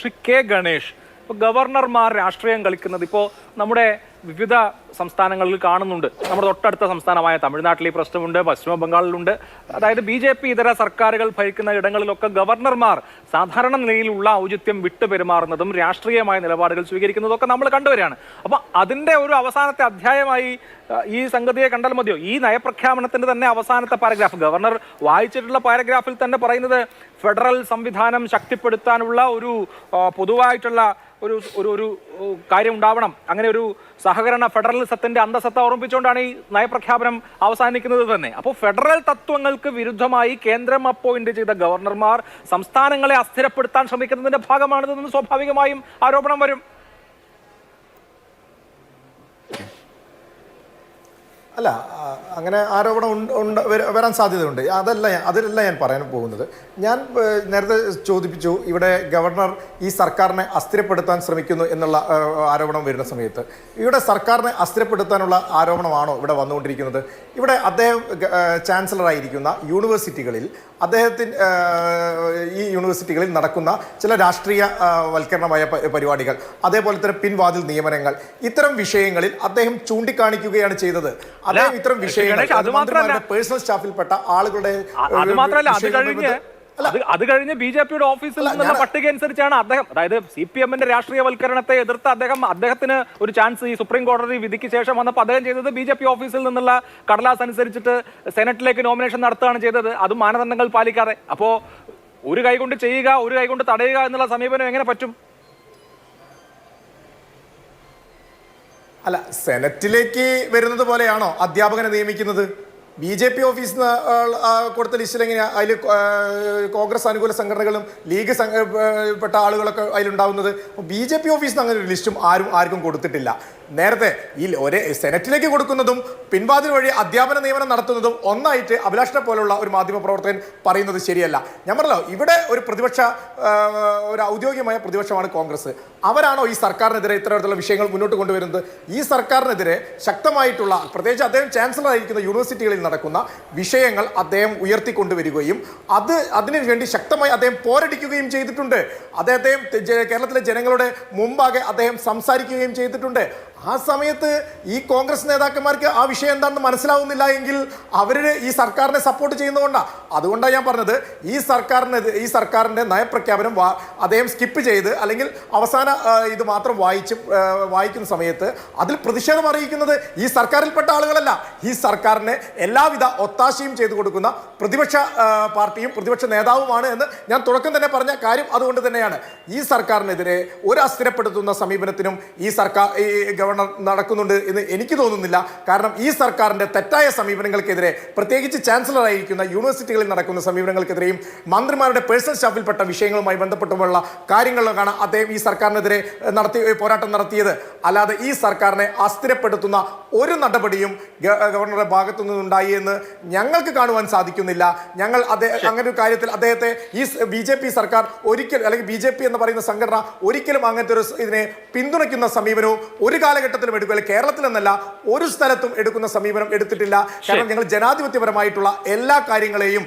Shri K Ganesh. ഇപ്പോൾ ഗവർണർമാർ രാഷ്ട്രീയം കളിക്കുന്നത്. ഇപ്പോൾ നമ്മുടെ വിവിധ സംസ്ഥാനങ്ങളിൽ കാണുന്നുണ്ട്. നമ്മുടെ തൊട്ടടുത്ത സംസ്ഥാനമായ തമിഴ്നാട്ടിൽ ഈ പ്രശ്നമുണ്ട് പശ്ചിമ ബംഗാളിലുണ്ട് അതായത് ബി ജെ പി ഇതര സർക്കാരുകൾ ഭരിക്കുന്ന ഇടങ്ങളിലൊക്കെ ഗവർണർമാർ സാധാരണ നിലയിലുള്ള ഔചിത്യം വിട്ടു പെരുമാറുന്നതും രാഷ്ട്രീയമായ നിലപാടുകൾ സ്വീകരിക്കുന്നതും ഒക്കെ നമ്മൾ കണ്ടുവരികയാണ്. അപ്പൊ അതിന്റെ ഒരു അവസാനത്തെ അധ്യായമായി ഈ സംഗതിയെ കണ്ടാൽ മതിയോ? ഈ നയപ്രഖ്യാപനത്തിന്റെ തന്നെ അവസാനത്തെ പാരഗ്രാഫ് ഗവർണർ വായിച്ചിട്ടുള്ള പാരഗ്രാഫിൽ തന്നെ പറയുന്നത് ഫെഡറൽ സംവിധാനം ശക്തിപ്പെടുത്താനുള്ള ഒരു പൊതുവായിട്ടുള്ള ഒരു ഒരു ഒരു കാര്യം ഉണ്ടാവണം അങ്ങനെ ഒരു സഹകരണ ഫെഡറൽ സത്തിന്റെ അന്തസത്ത ഓർമ്മിപ്പിച്ചുകൊണ്ടാണ് ഈ നയപ്രഖ്യാപനം അവസാനിക്കുന്നത് തന്നെ. അപ്പോൾ ഫെഡറൽ തത്വങ്ങൾക്ക് വിരുദ്ധമായി കേന്ദ്രം അപ്പോയിന്റ് ചെയ്ത ഗവർണർമാർ സംസ്ഥാനങ്ങളെ അസ്ഥിരപ്പെടുത്താൻ ശ്രമിക്കുന്നതിന്റെ ഭാഗമാണിതെന്ന് സ്വാഭാവികമായും ആരോപണം വരും. അല്ല അങ്ങനെ ആരോപണം ഉണ്ട് വരാൻ സാധ്യതയുണ്ട്. അതല്ല അതിലല്ല ഞാൻ പറയാൻ പോകുന്നത്. ഞാൻ നേരത്തെ ചോദിപ്പിച്ചു ഇവിടെ ഗവർണർ ഈ സർക്കാരിനെ അസ്ഥിരപ്പെടുത്താൻ ശ്രമിക്കുന്നു എന്നുള്ള ആരോപണം വരുന്ന സമയത്ത്. ഇവിടെ സർക്കാരിനെ അസ്ഥിരപ്പെടുത്താനുള്ള ആരോപണമാണോ ഇവിടെ വന്നുകൊണ്ടിരിക്കുന്നത്? ഇവിടെ അദ്ദേഹം ചാൻസലറായിരിക്കുന്ന യൂണിവേഴ്സിറ്റികളിൽ അദ്ദേഹത്തിന് യൂണിവേഴ്സിറ്റികളിൽ നടക്കുന്ന ചില രാഷ്ട്രീയ വൽക്കരണമായ പരിപാടികൾ അതേപോലെ തന്നെ പിൻവാതിൽ നിയമനങ്ങൾ ഇത്തരം വിഷയങ്ങളിൽ അദ്ദേഹം ചൂണ്ടിക്കാണിക്കുകയാണ് ചെയ്തത്. അദ്ദേഹം ഇത്തരം വിഷയങ്ങൾ. പേഴ്സണൽ സ്റ്റാഫിൽപ്പെട്ട ആളുകളുടെ അത് മാത്രമല്ല അത് കഴിഞ്ഞ് അത് ബി ജെ പിയുടെ ഓഫീസിൽ നിന്നുള്ള പട്ടിക അനുസരിച്ചാണ് അദ്ദേഹം അതായത് സി പി എമ്മിന്റെ രാഷ്ട്രീയവൽക്കരണത്തെ എതിർത്ത് അദ്ദേഹം അദ്ദേഹത്തിന് ഒരു ചാൻസ് ഈ സുപ്രീം കോടതി വിധിക്ക് ശേഷം വന്നപ്പോൾ അദ്ദേഹം ചെയ്തത് ബി ജെ പി ഓഫീസിൽ നിന്നുള്ള കടലാസ് അനുസരിച്ചിട്ട് സെനറ്റിലേക്ക് നോമിനേഷൻ നടത്തുകയാണ് ചെയ്തത്. അത് മാനദണ്ഡങ്ങൾ പാലിക്കാതെ. അപ്പോ ഒരു കൈകൊണ്ട് ചെയ്യുക ഒരു കൈകൊണ്ട് തടയുക എന്നുള്ള സമീപനം എങ്ങനെ പറ്റും? അല്ല സെനറ്റിലേക്ക് വരുന്നത് പോലെയാണോ അധ്യാപകനെ നിയമിക്കുന്നത്? ബി ജെ പി ഓഫീസിൽ നിന്ന് കൊടുത്ത ലിസ്റ്റിൽ എങ്ങനെയാണ് അതിൽ കോൺഗ്രസ് അനുകൂല സംഘടനകളും ലീഗ് പെട്ട ആളുകളൊക്കെ അതിലുണ്ടാവുന്നത്. ബി ജെ പി ഓഫീസിൽ നിന്ന് അങ്ങനെ ഒരു ലിസ്റ്റും ആരും ആർക്കും കൊടുത്തിട്ടില്ല. നേരത്തെ ഈ ഒരേ സെനറ്റിലേക്ക് കൊടുക്കുന്നതും പിൻവാതിൽ വഴി അധ്യാപന നിയമനം നടത്തുന്നതും ഒന്നായിട്ട് അഭിലാഷിനെ പോലുള്ള ഒരു മാധ്യമ പ്രവർത്തകൻ പറയുന്നത് ശരിയല്ല. ഞാൻ പറഞ്ഞല്ലോ ഇവിടെ ഒരു പ്രതിപക്ഷ ഒരു ഔദ്യോഗികമായ പ്രതിപക്ഷമാണ് കോൺഗ്രസ്. അവരാണോ ഈ സർക്കാരിനെതിരെ ഇത്തരത്തിലുള്ള വിഷയങ്ങൾ മുന്നോട്ട് കൊണ്ടുവരുന്നത്? ഈ സർക്കാരിനെതിരെ ശക്തമായിട്ടുള്ള പ്രത്യേകിച്ച് അദ്ദേഹം ചാൻസലർ ആയിരിക്കുന്ന യൂണിവേഴ്സിറ്റികളിൽ നടക്കുന്ന വിഷയങ്ങൾ അദ്ദേഹം ഉയർത്തിക്കൊണ്ടുവരികയും അത് അതിനു വേണ്ടി ശക്തമായി അദ്ദേഹം പോരടിക്കുകയും ചെയ്തിട്ടുണ്ട്. അദ്ദേഹത്തെ കേരളത്തിലെ ജനങ്ങളുടെ മുമ്പാകെ അദ്ദേഹം സംസാരിക്കുകയും ചെയ്തിട്ടുണ്ട്. ആ സമയത്ത് ഈ കോൺഗ്രസ് നേതാക്കന്മാർക്ക് ആ വിഷയം എന്താണെന്ന് മനസ്സിലാവുന്നില്ല എങ്കിൽ അവർ ഈ സർക്കാരിനെ സപ്പോർട്ട് ചെയ്യുന്നതുകൊണ്ടാണ് അതുകൊണ്ടാണ് ഞാൻ പറഞ്ഞത്. ഈ സർക്കാരിന് ഈ സർക്കാരിന്റെ നയപ്രഖ്യാപനം വാ- അദ്ദേഹം സ്കിപ്പ് ചെയ്ത് അല്ലെങ്കിൽ അവസാന ഇത് മാത്രം വായിച്ച് വായിക്കുന്ന സമയത്ത് അതിൽ പ്രതിഷേധം അറിയിക്കുന്നത് ഈ സർക്കാരിൽപ്പെട്ട ആളുകളല്ല. ഈ സർക്കാരിനെ എല്ലാവിധ ഒത്താശയും ചെയ്തു കൊടുക്കുന്ന പ്രതിപക്ഷ പാർട്ടിയും പ്രതിപക്ഷ നേതാവുമാണ് എന്ന് ഞാൻ തുടക്കം തന്നെ പറഞ്ഞ കാര്യം അതുകൊണ്ട് തന്നെയാണ്. ഈ സർക്കാരിനെതിരെ ഒരു അസ്ഥിരപ്പെടുത്തുന്ന സമീപനത്തിനും ഈ സർക്കാർ ഈ ഗവർണർ നടക്കുന്നുണ്ട് എന്ന് എനിക്ക് തോന്നുന്നില്ല. കാരണം ഈ സർക്കാരിന്റെ തെറ്റായ സമീപനങ്ങൾക്കെതിരെ പ്രത്യേകിച്ച് ചാൻസലറായിരിക്കുന്ന യൂണിവേഴ്സിറ്റികളിൽ നടക്കുന്ന സമീപനങ്ങൾക്കെതിരെയും മന്ത്രിമാരുടെ പേഴ്സണൽ സ്റ്റാഫിൽപ്പെട്ട വിഷയങ്ങളുമായി ബന്ധപ്പെട്ടുമുള്ള കാര്യങ്ങളിലാണ് അദ്ദേഹം ഈ സർക്കാരിനെതിരെ നടത്തി പോരാട്ടം നടത്തിയത്. അല്ലാതെ ഈ സർക്കാരിനെ അസ്ഥിരപ്പെടുത്തുന്ന ഒരു നടപടിയും ഗവർണറുടെ ഭാഗത്തു നിന്നുണ്ടായി എന്ന് ഞങ്ങൾക്ക് കാണുവാൻ സാധിക്കുന്നില്ല. ഞങ്ങൾ അദ്ദേഹം അങ്ങനെ ഒരു കാര്യത്തിൽ അദ്ദേഹത്തെ ഈ ബി ജെ പി സർക്കാർ ഒരിക്കലും അല്ലെങ്കിൽ ബി ജെ പി എന്ന് പറയുന്ന സംഘടന ഒരിക്കലും അങ്ങനത്തെ ഒരു ഇതിനെ പിന്തുണയ്ക്കുന്ന സമീപനവും ഒരു കാലഘട്ടത്തിലും എടുക്കുക കേരളത്തിൽ എന്നല്ല ഒരു സ്ഥലത്തും എടുക്കുന്ന സമീപനം എടുത്തിട്ടില്ല. കാരണം ഞങ്ങൾ ജനാധിപത്യപരമായിട്ടുള്ള എല്ലാ കാര്യങ്ങളെയും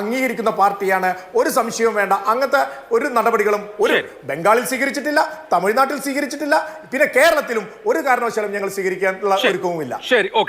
അംഗീകരിക്കുന്ന പാർട്ടിയാണ്. ഒരു സംശയവും വേണ്ട. അങ്ങനത്തെ ഒരു നടപടികളും ഒരു ബംഗാളിൽ സ്വീകരിച്ചിട്ടില്ല തമിഴ്നാട്ടിൽ സ്വീകരിച്ചിട്ടില്ല പിന്നെ കേരളത്തിലും ഒരു കാരണവശാലും ഞങ്ങൾ സ്വീകരിക്കാനുള്ള ഒരുക്കവുമില്ല. ശരി ഓക്കെ.